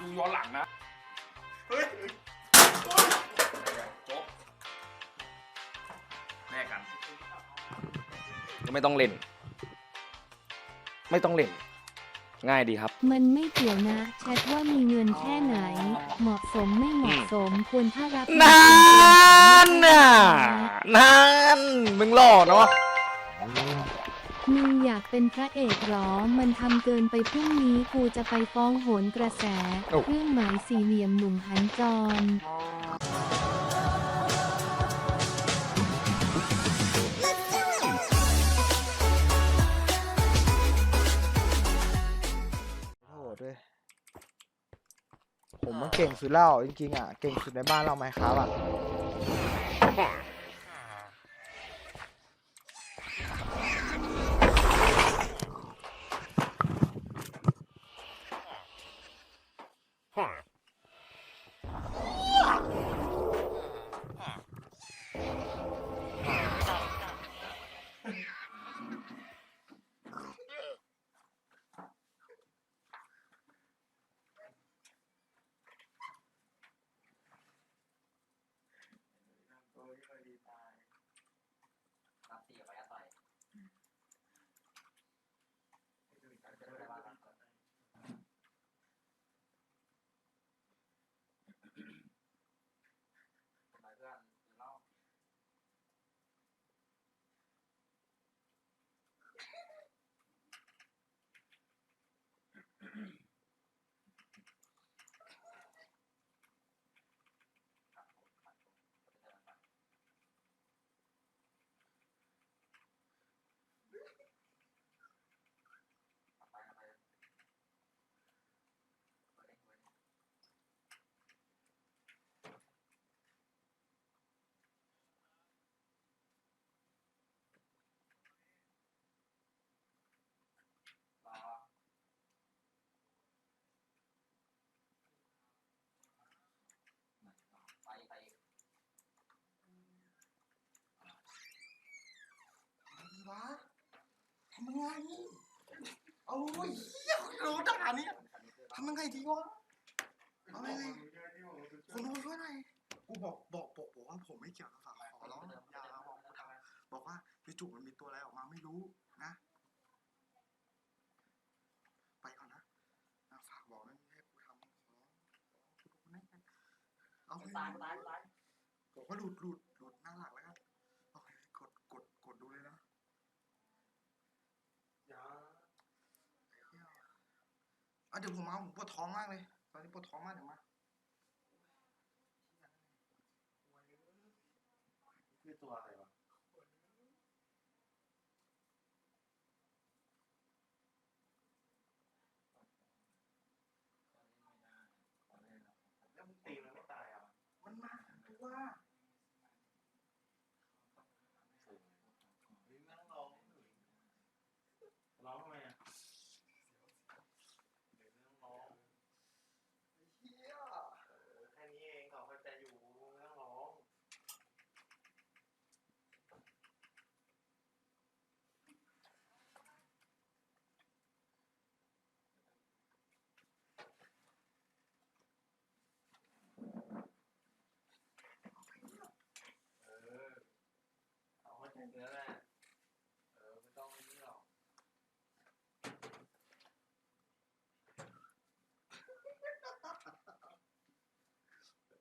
ดูย้อนหลังนะ เฮ้ยจบแม่กัน ไม่ต้องเล่น ไม่ต้องเล่น ง่ายดีครับ มันไม่เกี่ยวนะแชทว่ามีเงินแค่ไหน เหมาะสมไม่เหมาะสมควรถ้ารับนานน่ะนานมึงหล่อเนาะ มึงอยากเป็นพระเอกหรอ มันทำเกินไปพรุ่งนี้กูจะไปฟ้องโหนกระแสเครื่องหมายสี่เหลี่ยมหนุ่มหันจรโทษด้วยผมมันเก่งสุดแล้วจริงๆอะ เก่งสุดในบ้านเราไหมครับอะ วะทำยังไงเอาเฮ้ยเหี้ยรู้ด่าเนี่ยทำยังไงดีวะเอาไงคนดูช่วยหน่อยกูบอกบอกบอกบอกว่าผมไม่เกี่ยวกับฝากขอร้องอย่าบอกกูทำบอกว่าพี่จุกมันมีตัวอะไรออกมาไม่รู้นะ ไปก่อนนะนะฝากบอกนะให้กูทำขอร้องขอร้องกูนะเอาให้บอกว่าหลุดหลุดหลุดหน้าหลักแล้วกันโอเคกดกดกดดูเลยนะ อะเดี๋ยวผมมาผมปวดท้องมากเลย ตอนนี้ปวดท้องมากเดี๋ยวมา คือตัวอะไรวะ แล้วมึงตีมันไม่ตายอะ มันมาตัว เฮ้ยไม่ต้องร้องร้องทำไมอะเดี๋ยวไม่ต้องร้อง เฮีย แค่นี้เองเขาเข้าใจอยู่ไม่ต้องร้อง เออ เอาเข้าใจเนื้อแหละเออไม่ต้องนี่หรอก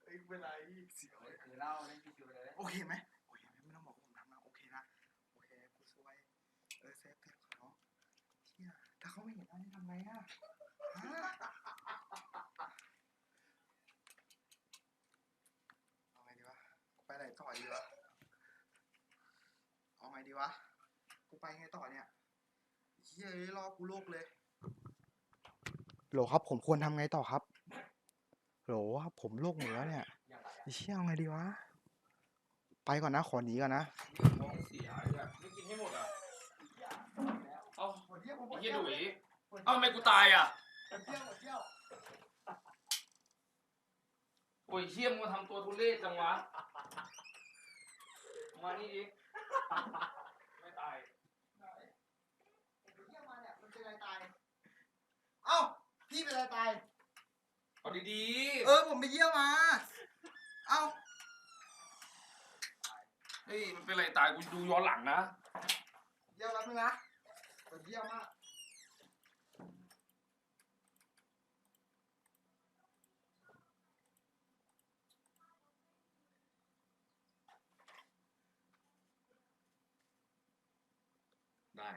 เอ้ยเวลาอีกเสียวเลยคือเล่าเล่นคิวเลย โอเคไหมโอเคไหมไม่ต้องบอกว่าผมทำนะโอเคนะโอเคกูสวยเออเซฟเซฟเขาเฮียถ้าเขาไม่เห็นอันนี้ทำไงอะฮะเอาไงดีวะกูไปไหนต่อดีวะเอาไง ดีวะ กูไปไงต่อเนี่ยเฮียเอ้ยรอกูโลกเลย โหลครับ ผมควรทำไงต่อครับ โหลครับผมโลกหมดแล้วเนี่ยไอ้เชี่ยเอาไงดีวะ ไปก่อนนะ ขอหนีก่อนนะ ท้องเสียเนี่ยไม่กินให้หมดอะ เอ้าหมดเที่ยวหมไอ้ดเหี้เที่ยยวดุยเอ้าทำไมกูตายอะหมดเที่ยวหมดเที่ยวโอ้ยเหี้ยมึงมาทำตัวทุเรศจังวะ มานี่ดิ ไม่ตาย ไหนหมด เที่ยวมาเนี่ยมันเป็นอะไรตายเอ้า พี่เป็นอะไรตาย เอาดีเออผมไปเยี่ยมมา เอ้า ๆเฮ้ยมันเป็นไรตายกูดูย้อนหลังนะ เยี่ยมแล้วเพื่อนนะผมเยี่ยมมากได้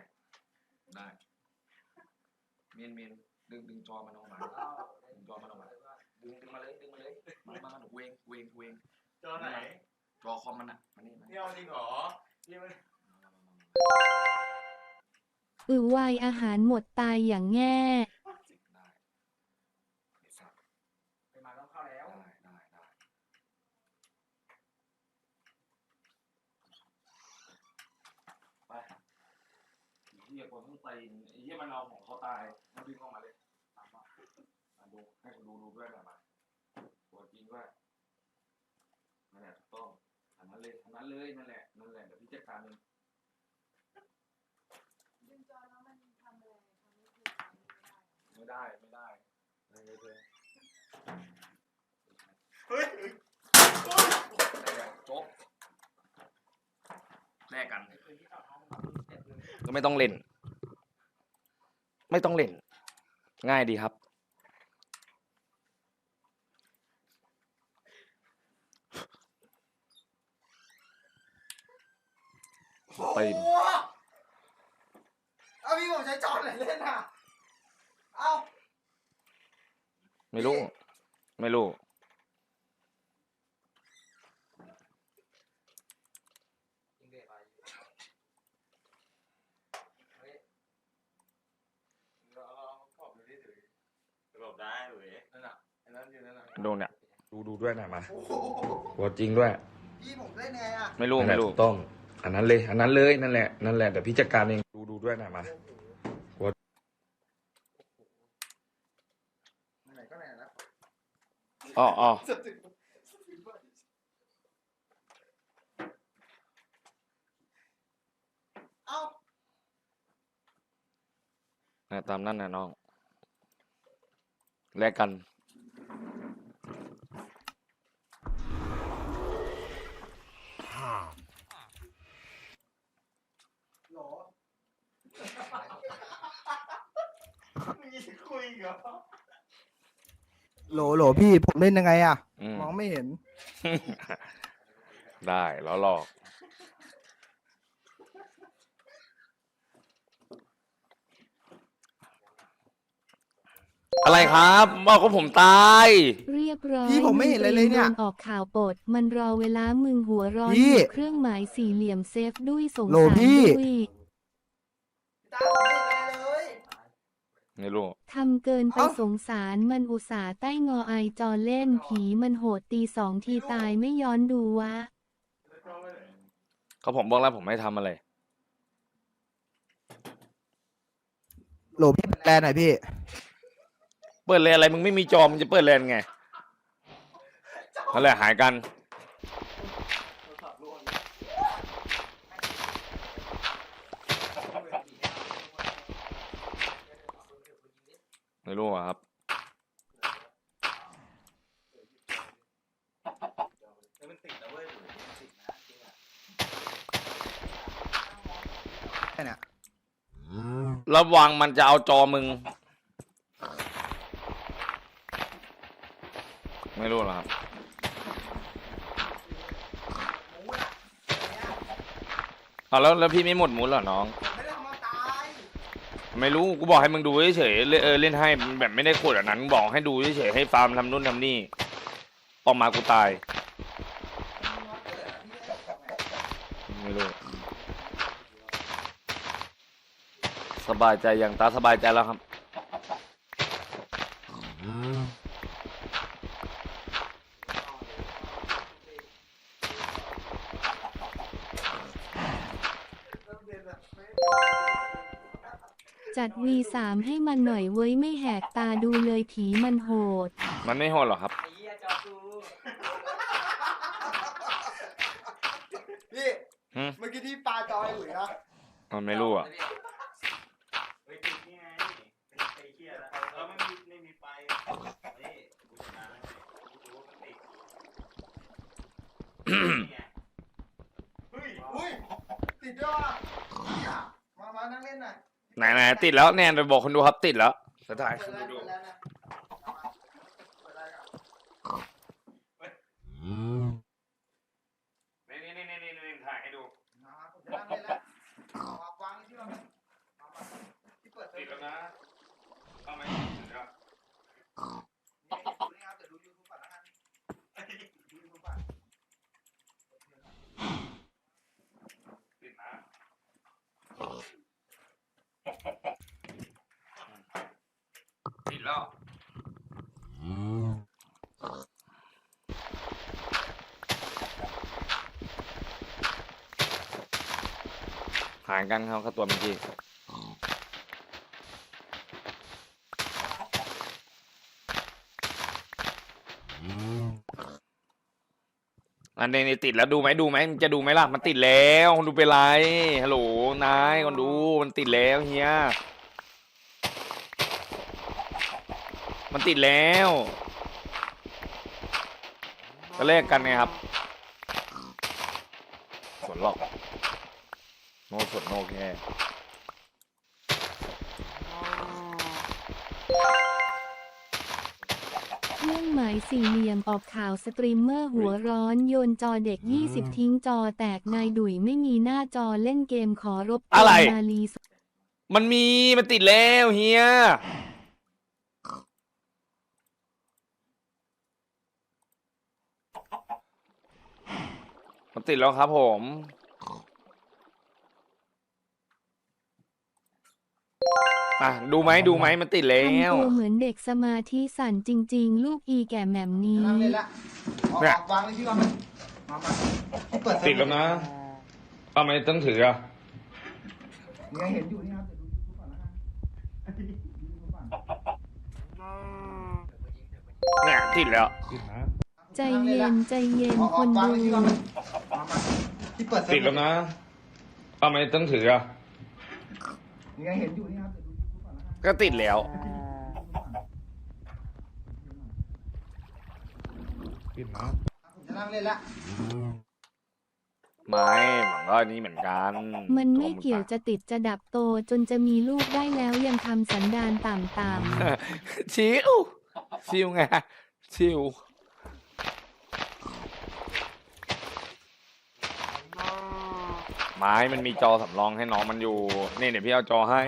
ได้ เมียนเมียน ดึงดึงจอมันออกมาดึงจอมันออกมาดึงดึงมาเลยดึงมาเลยมามามาเวงเวงเวงจอไหน จอคอมมันอะมานี่มานี่นี่เอาจริงเหรอนี่มันอือวายอาหารหมดตายอย่างแง่ ได้ไอ้สัตว์ ไปมาต้องเข้าแล้ว ได้ได้ได้ไป ไอ้เหี้ยคนต้องตีนไอ้เหี้ยมันเอาของเขาตายมันดึงออกมาเลยตามมามาดูให้คนดูดูด้วยหน่อยมาตัวจริงด้วยนั่นแหละถูกต้องอันนั้นเลยอันนั้นเลยนั่นแหละนั่นแหละเดี๋ยวพี่จัดการเองไม่ได้ไม่ได้ไม่ได้เลยเฮ้ยโจ๊กแลกกันก็ ไม่ต้องเล่น ไม่ต้องเล่น ง่ายดีครับ ไป โอ้โหเอาพี่ผมใช้จอไหนเล่นอะ เอ้าไม่รู้ ไม่รู้ หล บได้หรือนั่นน่ะไอ้นั่นอยู่นั่นน่ะดูเนี่ย ดูดูด้วยหน่อยมาโอ้โหตัวจริงด้วยพี่ผมเล่นไงอะไม่รู้นั่นแหไม่ละรู้ ถูกต้อง อันนั้นเลย อันนั้นเลยนั่นแหละนั่นแหละเดี๋ยวพี่จัดการเองดูดูด้วยหน่อยมา ไหนก็ไหนแล้วอ๋ออ๋อเอ้านะตามนั่นนะน้อง แลกกันโหลมีคุยเหรอโหลโหลพี่ผมเล่นยังไงอะอืมมองไม่เห็น ได้แล้วหลอก อะไรครับบอกว่าผมตาย เรียบร้อยพี่ผมไม่เห็นอะไรเลยเนี่ยโดออกข่าวปลดมันรอเวลามึงหัวร้อนพี่อยู่เครื่องหมายสี่เหลี่ยมเซฟด้วยสงโหลสารพี่ ด้วยตาผมไม่เห็นอะไรเลยไม่รู้ ทำเกินไปเอ้า สงสารมันอุตส่าห์ใต้งอไอจอเล่นผีมันโหดตีสองทีตายไม่ย้อนดูวะเขาผมบอกแล้วผมไม่ทำอะไร โหลพี่แลนหน่อยพี่ เปิดเลนอะไรมึงไม่มีจอมึงจะเปิดเลนไงนั่นแหละหายกัน ไม่รู้อะครับมันติดนะเว้ยหรือมันติดนะจริงอะแค่เนี้ย ระวังมันจะเอาจอมึง ไม่รู้หรอกครับ เอาแล้วแล้วพี่ไม่หมดมุนเหรอน้องไม่ได้ทำมาตายไม่รู้กูบอกให้มึงดูเฉยๆเล่นเออเล่นให้แบบไม่ได้ขวดอันนั้นบอกให้ดูเฉยๆให้ฟาร์มทำนู่นทำนี่ออกมากูตายไม่รู้สบายใจอย่างตาสบายใจแล้วครับ จัดามให้มันหน่อยเว้ยไม่แหกตาดูเลยผีมันโหด มันไม่โหดหรอครับพี่มเมื่อกี้ที่ปลาจอยหรือนะมันไม่รู้อะ เฮ้ยติดไงติดไอเหี้ยแล้วไม่มีไม่มีไปดีเฮ้ยติดด้วยมามานั่งเล่นหน่อย ไหนไหนติดแล้วแนนไปบอกคนดูครับติดแล้วสถานเปิดแล้วเปิดแล้วนะเอามาเปิดแล้วกันนี่นี่นี่นี่นี่ถ่ายให้ดูมามาผมจะนั่งเล่นแล้วเอามาวางที่เรามามาที่เปิดติดแล้วนะเอาไหมติดแล้ว นี่ครับเดี๋ยวดูยูทูบก่อนแล้วกันดูยูทูบก่อน ติดนะติดแล้วหายกันครับค่าตัวเมื่อกี้อันนี้ติดแล้วดูไหมดูไหมจะดูไหมล่ะมันติดแล้วคนดูเป็นไรฮัลโหลนายคนดูมันติดแล้วเฮียมันติดแล้วก็เลขกันไงครับสวนหรอก โนสวนโนแค่เครื่องหมายสี่เหลี่ยมออกข่าวสตรีมเมอร์หัวร้อนโยนจอเด็ก 20 ทิ้งจอแตกนายดุยไม่มีหน้าจอเล่นเกมขอรบกวนอะไร นาลีมันมีมันติดแล้วเฮียมันติดแล้วครับผม อะดูไหมดูไหมมันติดแล้ทำวตัวเหมือนเด็กสมาธิสั่นจริง ๆ ลูกอีแก่แหม่มนี้นั่งเล่นละเอาเนี่ยวางเลยที่เรามามามาที่เปิดติดแล้วนะทำไมต้องถืออะนี่ไงเห็นอยู่นี่ครับเดี๋ยวดูยูทูบก่อนแล้วกันดูยูทูบก่อนเนี่ยติดแล้วติดนะใจเย็นใจเย็นเอาคนวางดู เลยที่เรามามามาที่เปิดติดแล้วนะทำไมต้องถืออะนี่ไงเห็นอยู่นี่ครับเดี๋ยวดูยูทูบ ก่อนแล้วกันก็ติดแล้วติดนะผมจะนั่งเล่นละไม่มันก็นี่เหมือนกันมันไม่เกี่ยวจะติดจะดับโตจนจะมีลูกได้แล้วยังทำสันดานต่ำชิวชิวไงชิวไม้มันมีจอสำรองให้น้องมันอยู่ นี่เดี๋ยวพี่เอาจอให้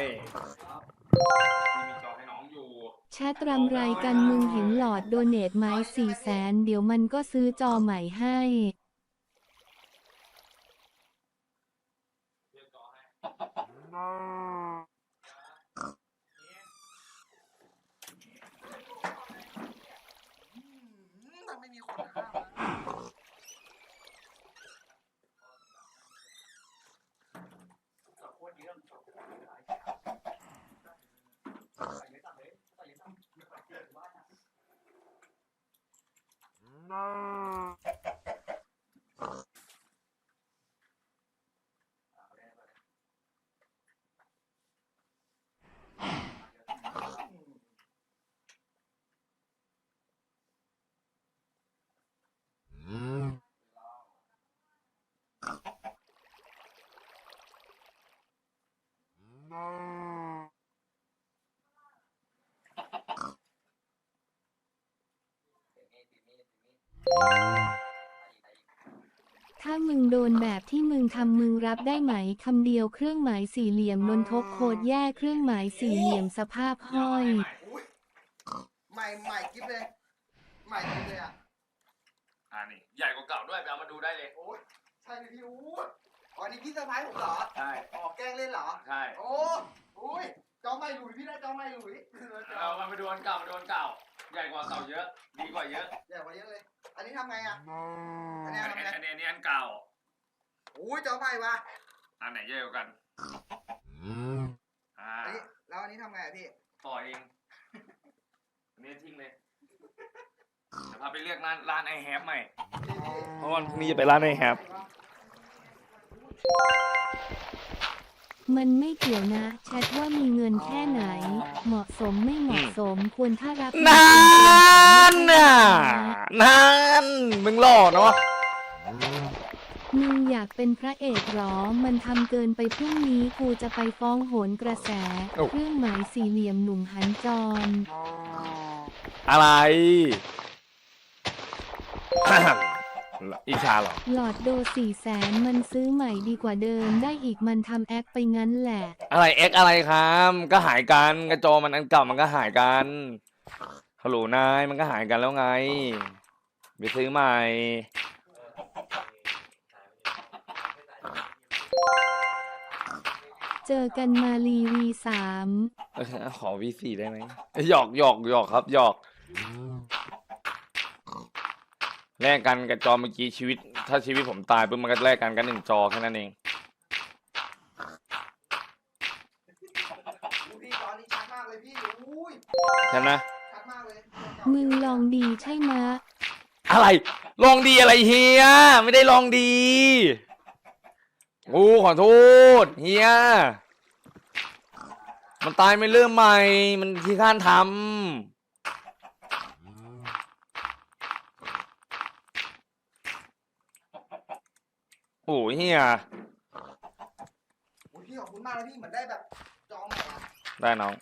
แชทรำไรกันมึงเห็นหลอดโดเนทไหม้สี่แสนเดี๋ยวมันก็ซื้อจอใหม่ให้ อืมถ้าไม่มีคนห้ามนะถ้ามึ งโดนแบบที่มึงทำมึงรับได้ไหมคำเดียวเครื่องหมายสี่เหลี่ยมนนทกโคดแย่เครื่องหมายสี่เหลี่ยมสภาพห้อยอุ้ยใหม่ใหม่กิ๊บเลย ใหม่กิ๊บเลยอะ อ่านี่ใหญ่กว่าเก่าด้วยไปเอามาดูได้เลย โอ้ยใช่เลยพี่อู้อ๋อนี่พี่เซอร์ไพรส์ผมเหรอใช่ อ๋อแกล้งเล่นเหรอ ใช่ โอ้อุ้ยจอไม่หลุยพี่ได้จอไม่หลุยเอามาไปดูอันเก่ามาดูอันเก่า ใหญ่กว่าเก่าเยอะ ดีกว่าเยอะ ใหญ่กว่าเยอะเลย อันนี้ทำไงอะ อันอันี้นทำนี้ไงอันนี้อันนี้อันเก่า อุ้ยจอไม่วะอันไหนเยอะกว่ากัน อ่าอันนี้แล้วอันนี้ทำไงอะพี่ ต่อเองอันนี้ทิ้งเลยเดี๋ยวพาไปเรียกร้านร้านไอแฮปใหม่พี่พี่เพราะวันพรุ่งนี้จะไปร้านไอแฮป มันไม่เกี่ยวนะแชทว่ามีเงินแค่ไหน เหมาะสมไม่เหมาะสมควรถ้ารับนานน่ะนานมึงหล่อเนาะมึงอยากเป็นพระเอกเหรอ มันทำเกินไปพรุ่งนี้กูจะไปฟ้องโหนกระแสโอ้เครื่องหมายสี่เหลี่ยมหนุ่มหันจร อะไร อิชาเหรอ หลอดโดสี่แสนมันซื้อใหม่ดีกว่าเดิมได้อีกมันทำแอคไปงั้นแหละ อะไรเอ็กอะไรครับ ก็หายกันกระจอมันอันเก่ามันก็หายกันฮัลโหลนายมันก็หายกันแล้วไง ไปซื้อใหม่ เจอกันมาลีวีสาม เออขอวีสี่ได้ไหมหยอกหยอกหยอกครับหยอก แลกกันกับจอเมื่อกี้ชีวิต ถ้าชีวิตผมตายปุ๊บมันก็แลกกันกันหนึ่งจอแค่นั้นเอง พี่ตอนนี้ชัดมากเลยพี่อุ้ยใช่ไหมชัดมากเลยมึงลองดีใช่มะอะไร ลองดีอะไรเฮีย ไม่ได้ลองดีโอ้ขอโทษเฮีย มันตายไม่เริ่มใหม่ มันที่ข้านทำ โอ้ยเฮียโอ้ยพี่ขอบคุณมากเลยพี่เหมือนได้แบบจอใหม่อะได้น้อง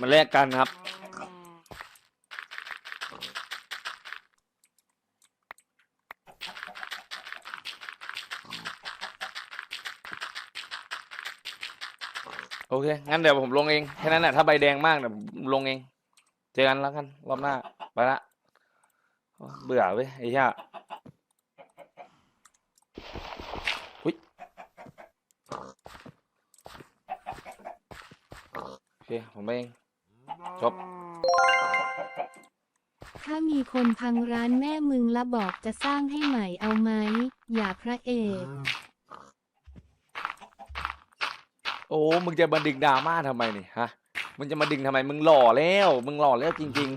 มาแลกกันครับ โอเค งั้นเดี๋ยวผมลงเอง แค่นั้นแหละถ้าใบแดงมากเดี๋ยวผมลงเอง เจอกันแล้วกัน รอบหน้า ไปละโอ้เบื่อเว้ยไอ้เหี้ยหุ้ย เค ผมไปเอง จบ ถ้ามีคนพังร้านแม่มึงและบอกจะสร้างให้ใหม่เอาไหม อย่าพระเอก โอ้ มึงจะมาดึงดราม่าทำไมนี่ฮะ มึงจะมาดึงทำไม มึงหล่อแล้ว มึงหล่อแล้วจริง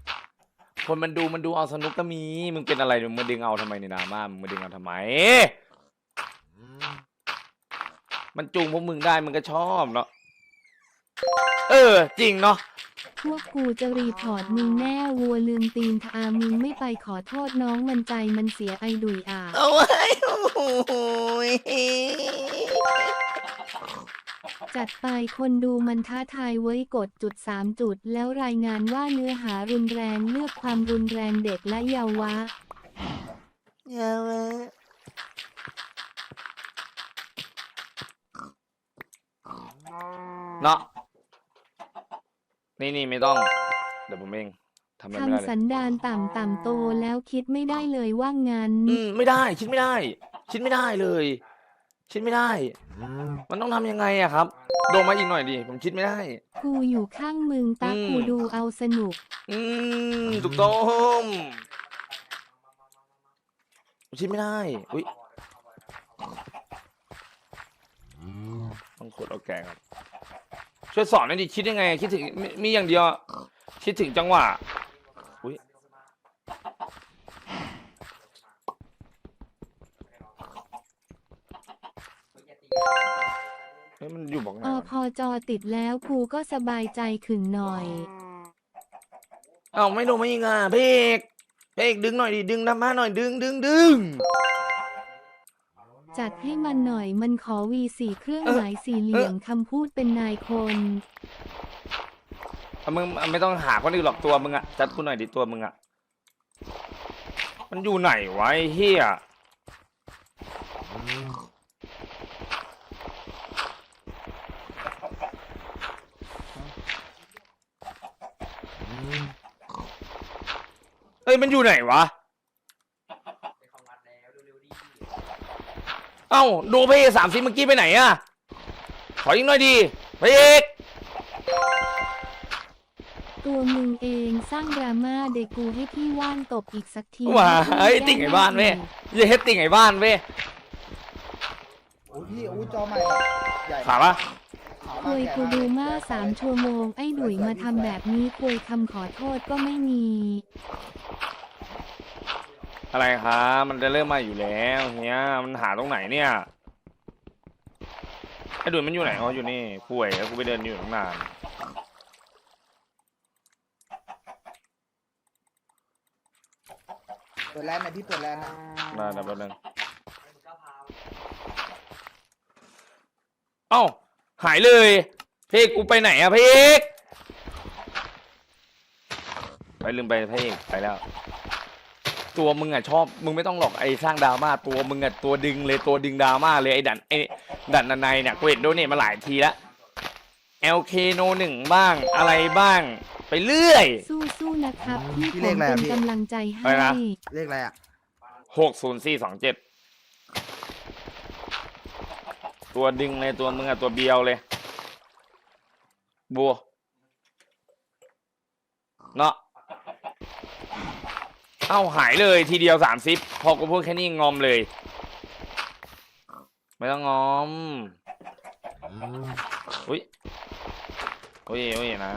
ๆ คนมันดูมันดูเอาสนุกก็มี มึงเป็นอะไรมึงมาดึงเอาทำไมในดราม่า มึงมาดึงเอาทำไม มันจูงพวกมึงได้มึงก็ชอบเนาะ เออ จริงเนาะพวกกูจะรีพอร์ตมึงแน่วัวลืมตีนทามึงไม่ไปขอโทษน้องมันใจมันเสียไอดุยอะ เอาไว้โอ้ยจัดไปคนดูมันท้าทายไว้กดจุดสามจุด แล้วรายงานว่าเนื้อหารุนแรงเลือกความรุนแรงเด็กและเยาวะเนาะ นี่นี่ไม่ต้อง เดี๋ยวผมเองทำอะไรไม่ได้ทำเลสัยนดานต่ำต่ำโตแล้วคิดไม่ได้เลยว่างั้น อืมไม่ได้ คิดไม่ได้ คิดไม่ได้เลย คิดไม่ได้ มันต้องทำยังไงอะครับโดนมาอีกหน่อยดิผมคิดไม่ได้ กูอยู่ข้างมึงตาอืม กูดูเอาสนุก อืมถูกต้องคิดไม่ได้อุ้ยต้องกดเอาแกงครับ ช่วยสอนหน่อยดิคิดยังไง คิดถึงมีมีอย่างเดียวคิดถึงจังหวะอุ้ยเฮ้ยมันอยู่บอกไงอวะพอจอติดแล้วกูก็สบายใจขึ้นหน่อย เอ้าไม่โดนมาอีกอะพระเอกพระเอกดึงหน่อยดิดึงดราม่าหน่อยดึงดึงดึง จัดให้มันหน่อยมันขอวีสี่เครื่องเออหมายสี่เหลี่ยมคำพูดเป็นนายคนเอามึงไม่ต้องหาคนอื่นหรอกตัวมึงอะจัดกูหน่อยดิตัวมึงอะมันอยู่ไหนวะไอ้เฮียเอ้ยมันอยู่ไหนวะ เอ้าดูพระเอกสามสิบเมื่อกี้ไปไหนอะขออีกหน่อยดิพระเอกตัวมึงเองสร้างดราม่าเด็กกูให้พี่ว่านตบอีกสักทีว้าไอ้ยติ่งไอ้บ้านเว้ยอย่าเฮ็ดติ่งไอ้บ้านเว้ยโอ้ยพี่อู้จอใหม่แบบใหญ่ถามปะขาวคุมากยใหญ่กูมากดูมาสามชั่วโมงไอ้ดุยมาทำแบบนี้คุยคำขอโทษก็ไม่มี อะไรครับมันจะเริ่มมาอยู่แล้วเฮียมันหาตรงไหนเนี่ยไอ้ดุยมันอยู่ไหนอ๋ออยู่นี่ป่วยแล้วกูไปเดินอยู่ตั้งนานเปิดแลนด์หน่อยพี่เปิดแลนด์หน่อยได้ได้แป๊บนึงเอ้าหายเลยพระเอกกูไปไหนอะพระเอกไปลืมไปพระเอกไปแล้ว ตัวมึงอะชอบมึงไม่ต้องหลอกไอ้สร้างดราม่าตัวมึงอะตัวดึงเลยตัวดึงดราม่าเลยไอ้ดันไอ้ดันนันในเนี่ยกูเห็นโดนเนี่ยมาหลายทีแล้ว LK โนหนึ่งบ้างอะไรบ้าง ไปเรื่อยสู้ๆนะครับพี่พี่ผเลขมอะไรเป็อะนพี่ กำลังใจอะไรให้นะเลขอะไรอะหกศูนย์สี่สองเจ็ดตัวดึงเลยตัวมึงอะตัวเบียวเลยบัวเนาะ เอ้าหายเลยทีเดียวสามสิบพอกูพูดแค่นี้งอมเลย ไม่ต้องงอมอุ้ยอุ้ยอุ้ยนะ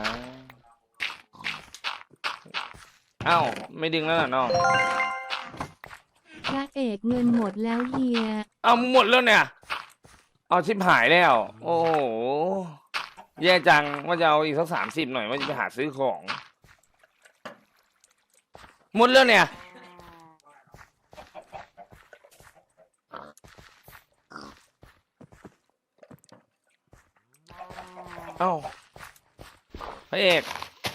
เอ้าไม่ดึงแล้วเหรอน้องพระเอกเงินหมดแล้วเฮียเอามึงหมดแล้วเนี่ย เอาชิบหายแล้ว โอ้โหแย่จังว่าจะเอาอีกสักสามสิบหน่อยว่าจะไปหาซื้อของห มดแล้วเนี่ย เอ้า พระเอก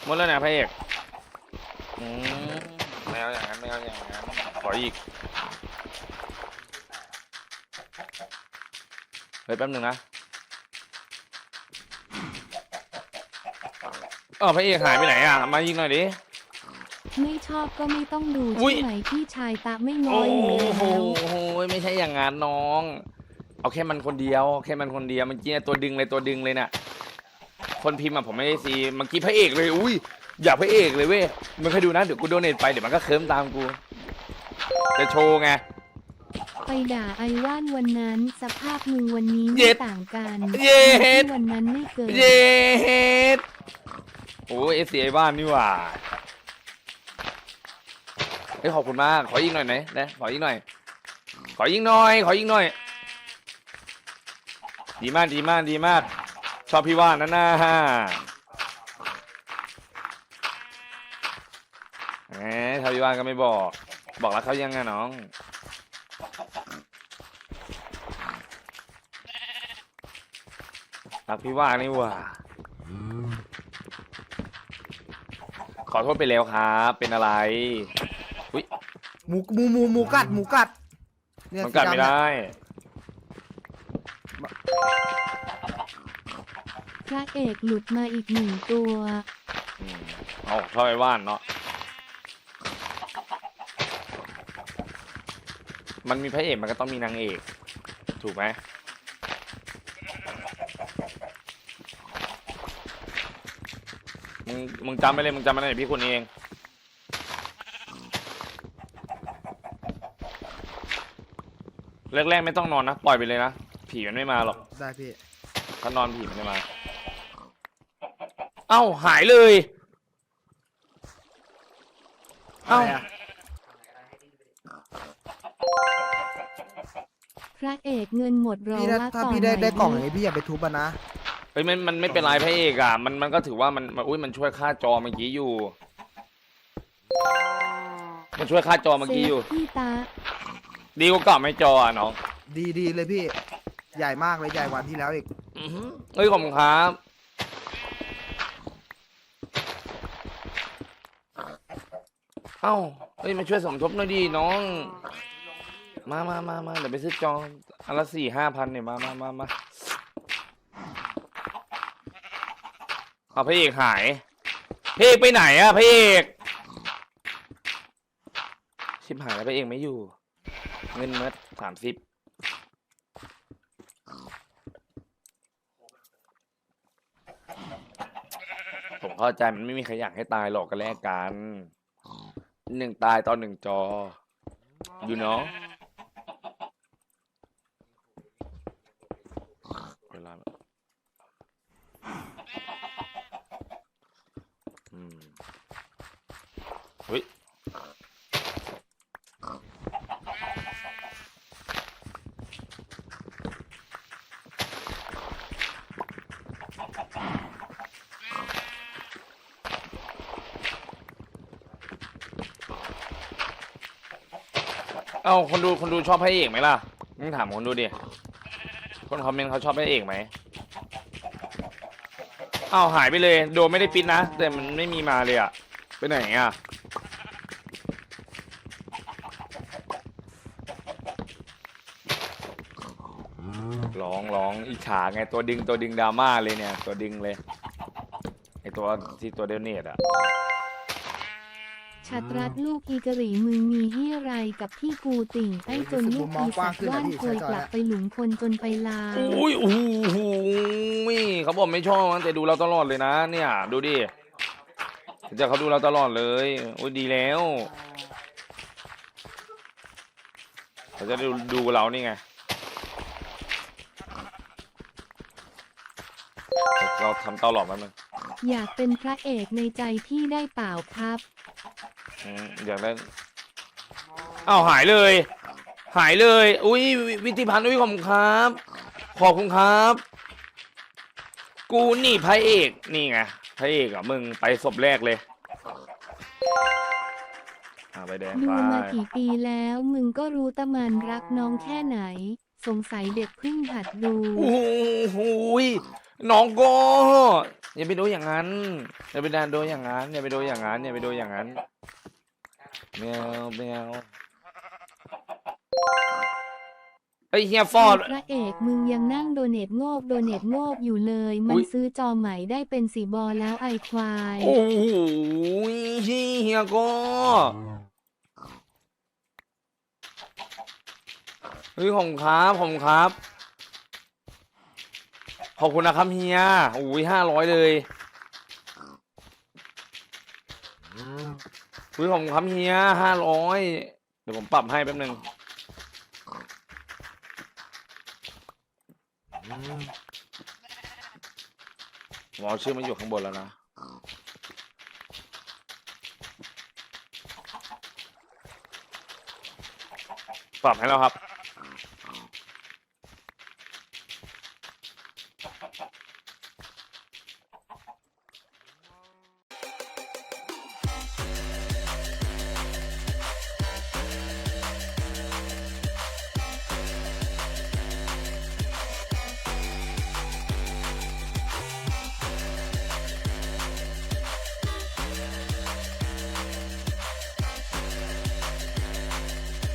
หมดแล้วเนี่ยพระเอกอืมไม่เอาอย่างนั้นไม่เอาอย่างนั้น ขออีก เฮ้ยแป๊บหนึ่งนะเออพระเอกหายไปไหนอะ มายิงหน่อยดิ ไม่ชอบก็ไม่ต้องดูอุ๊ย ใช่ไหมพี่ชายตาไม่งโอ้อยอยู่โหแล้วไม่ใช่อย่างงั้นน้อง เอาแค่มันคนเดียวแค่มันคนเดียวเมื่อกี้ตัวดึงเลยตัวดึงเลยน่ะ คนพิมพ์อะผมไม่ได้ซีเมื่อกี้พระเอกเลย อุ้ยอยากพระเอกเลยเว้ยมันเคยดูนะเดี๋ยวกูโดเนทไปเดี๋ยวมันก็เคิร์มตามกู จะโชว์ไง ไปด่าไอว่านวันนั้น สภาพมึงวันนี้เย็ไม่ดต่างกันเย็ด ที่วันนั้นไม่เกินเย็ดโอ้เอสซีไอบ้านนี่หว่า เฮ้ยขอบคุณมาก ขอยิงหน่อยไหนนะขอยิงหน่อย ขอยิงหน่อย ขอยิงหน่อย ดีมากดีมากดีมาก ชอบพี่ว่านนะนะฮะแหมชอบพี่ว่านก็ไม่บอก บอกแล้วเขายังไงน้อง รักพี่ว่านนี่หว่า ขอโทษไปแล้วครับ เป็นอะไร หมูหมูหมูหมูกัดหมูกัดเนี่ยมันกัดไม่สีำเนี่ยได้ พระเอกหลุดมาอีกหนึ่งตัว อืมเอาชอบไอ้ว่านเนาะ มันมีพระเอกมันก็ต้องมีนางเอก ถูกไหมมึงมึงจำไปเลยมึงจำมาเลยพี่คุณเอง แรกๆไม่ต้องนอนนะ ปล่อยไปเลยนะ ผีมันไม่มาหรอก ได้พี่ ถ้านอนผีมันจะมา เอ้าหายเลย เอ้าอะไรอะพระเอกเงินหมดรอพี่ถ้าว่าถ้าต่อพี่ได้ไหนได้กล่องอดีย่างนี้พี่อย่าไปทุบมันนะ เฮ้ยมันมันไม่เป็นไรพระเอกอะมันมันก็ถือว่ามันมันอุ้ยมันช่วยค่าจอเมื่อกี้อยู่ มันช่วยค่าจอเมื่อเซกี้อยู่ฟพี่ตา ดีกว่าเก่าไม่จออะน้องดีดีเลยพี่ ใหญ่มากเลยใหญ่กว่าที่แล้วอีก อื้อหือเฮ้ยขอบคุณครับ เอ้าเฮ้ยมาช่วยสมทบหน่อยดิน้อง มามามามาเดี๋ยวไปซื้อจออันละสี่ห้าพันเนี่ยมามามามาเอาพระเอกหายพระเอกไปไหนอะพระเอกชิบหายแล้วพระเอกไม่อยู่ เงินเมดสามสิบผมเข้าใจมันไม่มีใครอยากให้ตายหรอกกันแลกกันหนึ่งตายตอนหนึ่งจอ อยู่เนาะเวลาอืมเฮ้ย เอาคนดูคนดูชอบพระเอกไหมล่ะมึงถามคนดูดิ คนคอมเมนต์เขาชอบพระเอกไหมเอาหายไปเลย โดนไม่ได้ปิดนะ แต่มันไม่มีมาเลยอะไปไหนอะร้องร้องอิจฉาไงตัวดึงตัวดึงดราม่าเลยเนี่ย ตัวดึงเลยไอตัวที่ตัวเดลเนตอะ ชัดรัดลูกอีกะหรี่มึงมีเฮียไรกับที่กูติ่งใต้จนลูกอีสัตว์ว่านควยกลับไปหลุมคนจนไปลาอุ้ยโอ้โหเขาบอกไม่ชอบนะแต่ดูเราตลอดเลยนะ เนี่ย ดูดิจะเขาดูเราตลอดเลยโอ้ยดีแล้วเขาจะดูดูเรานี่ไงเราทำตลอดมันงอยากเป็นพระเอกในใจพี่ได้เปล่าครับ อืมอยากได้อ้าวหายเลย หายเลย อุ้ยวิวิธีพันธ์อุ้ยขอบคุณครับ ขอบคุณครับ กูนี่พระเอกนี่ไงพระเอกอะมึงไปศพแรกเลยอ่าไปแดงดูไปมากี่ปีแล้วมึงก็รู้ตะมันรักน้องแค่ไหน สงสัยเด็กเพิ่งหัดดู โอ้โหยน้องก็อย่าไปดูอย่างนั้นอย่าไปดันโดนอย่างนั้นอย่าไปโดนอย่างนั้นอย่าไปโดนอย่างนั้น แมวแมวไอ้ยเฮียฟอร์ด พระเอกมึงยังนั่งโดเนทโงกโดเนทโงกอยู่เลย มัอุ๊นย ซื้อจอใหม่ได้เป็นสีบอลแล้วไอควาย โอ้โหเฮียก็เฮ้ยขอบคุณครับขอบคุณครับ ขอบคุณนะครับเฮียโอ้ยห้าร้อยเลย เฮ้ยขอบคุณครับเฮียห้าร้อยเดี๋ยวผมปรับให้แป๊บนึงผมเอาชื่อมาอยู่ข้างบนแล้วนะปรับให้แล้วครับ